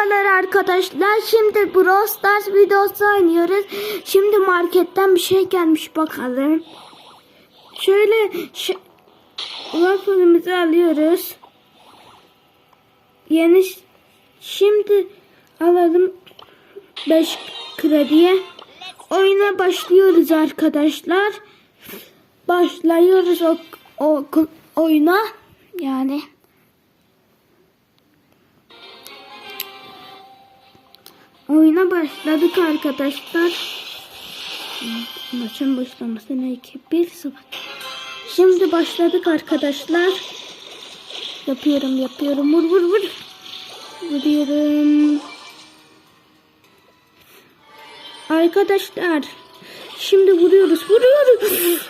Merhabalar arkadaşlar. Şimdi Brawl Stars videosu oynuyoruz. Şimdi marketten bir şey gelmiş bakalım. Şöyle waffle'ımızı alıyoruz. Yeni şimdi alalım 5 krediye. Oyuna başlıyoruz arkadaşlar. Başlıyoruz o, o oyuna. Yani Oyuna başladık arkadaşlar. Maçın başlamasına 2-1-0. Şimdi başladık arkadaşlar. Yapıyorum yapıyorum. Vur vur vur. Vuruyorum. Arkadaşlar. Şimdi vuruyoruz. Vuruyoruz.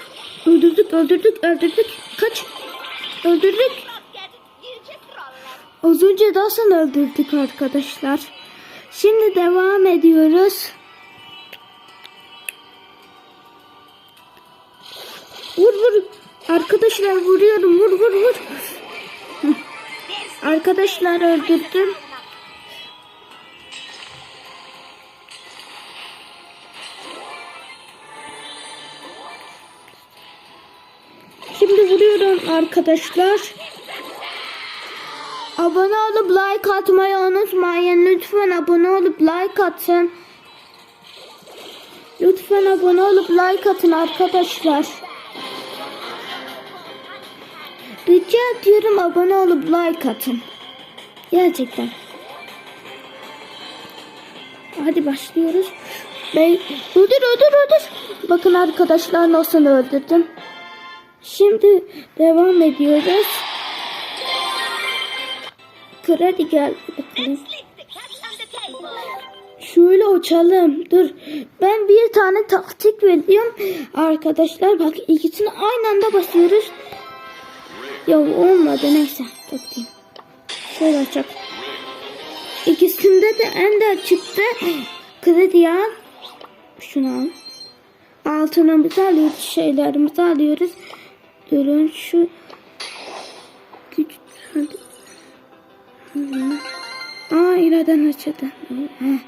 Öldürdük öldürdük öldürdük. Kaç. Öldürdük. Az önce nasıl öldürdük arkadaşlar. Şimdi devam ediyoruz. Vur vur. Arkadaşlar vuruyorum. Vur vur vur. Arkadaşlar öldürdüm. Şimdi vuruyorum arkadaşlar. Abone olup like atmayı unutmayın. Lütfen abone olup like atın. Lütfen abone olup like atın arkadaşlar. Rica ediyorum abone olup like atın. Gerçekten. Hadi başlıyoruz. Ben öldür öldür öldür. Bakın arkadaşlar nasıl öldürdüm. Şimdi devam ediyoruz. Geldi bakalım. Şöyle uçalım. Dur. Ben bir tane taktik veriyorum. Arkadaşlar bak ikisini aynı anda basıyoruz. Ya olmadı neyse. Taktiğim. Şöyle açak. İkisinde de ender çıktı. Kredi al. Şunu al. Altınımızı alıyoruz. Şeylerimizi alıyoruz. Durun şu. Açıldı. Heh,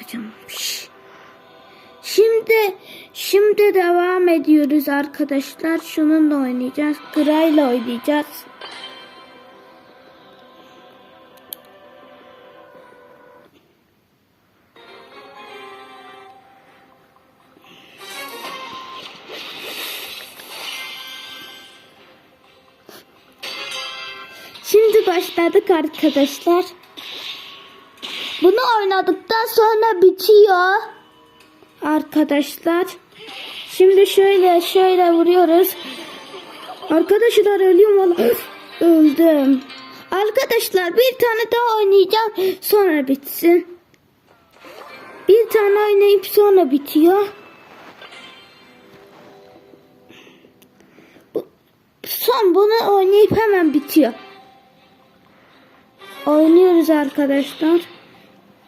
açılmamış. Şimdi şimdi devam ediyoruz arkadaşlar. Şununla oynayacağız. Grayla oynayacağız. Şimdi başladık arkadaşlar. Bunu oynadıktan sonra bitiyor. Arkadaşlar. Şimdi şöyle şöyle vuruyoruz. Arkadaşlar ölüyorum valla. Öldüm. Arkadaşlar bir tane daha oynayacağım. Sonra bitsin. Bir tane oynayıp sonra bitiyor. Son bunu oynayıp hemen bitiyor. Oynuyoruz arkadaşlar.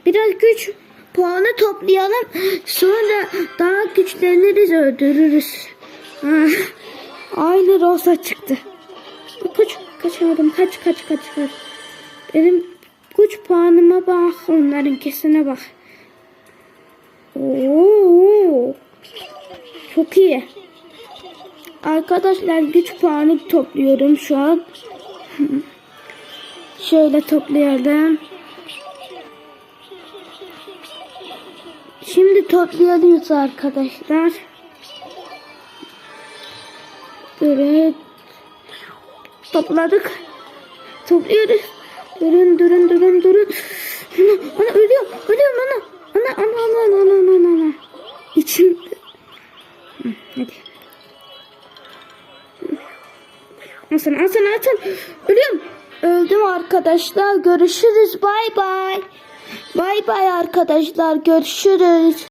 Biraz güç puanı toplayalım. Sonra daha güçleniriz öldürürüz. Ah, Aynı Rosa çıktı. Kaç kaçamadım. Kaç kaç kaç kaç. Benim güç puanıma bak. Onların kesine bak. Oo. Çok iyi. Arkadaşlar güç puanı topluyorum şu an. Şöyle toplayalım. Şimdi toplayalıyoruz arkadaşlar. Evet. Topladık. Topluyoruz. Durun durun durun durun. Ana, ana ölüyor. Ölüyorum ana. Ana ana ana ana ana ana. ana. İçim. Hadi. Asın asın asın. Ölüyorum. Öldüm arkadaşlar. Görüşürüz. Bay bay. Bay bay arkadaşlar. Görüşürüz.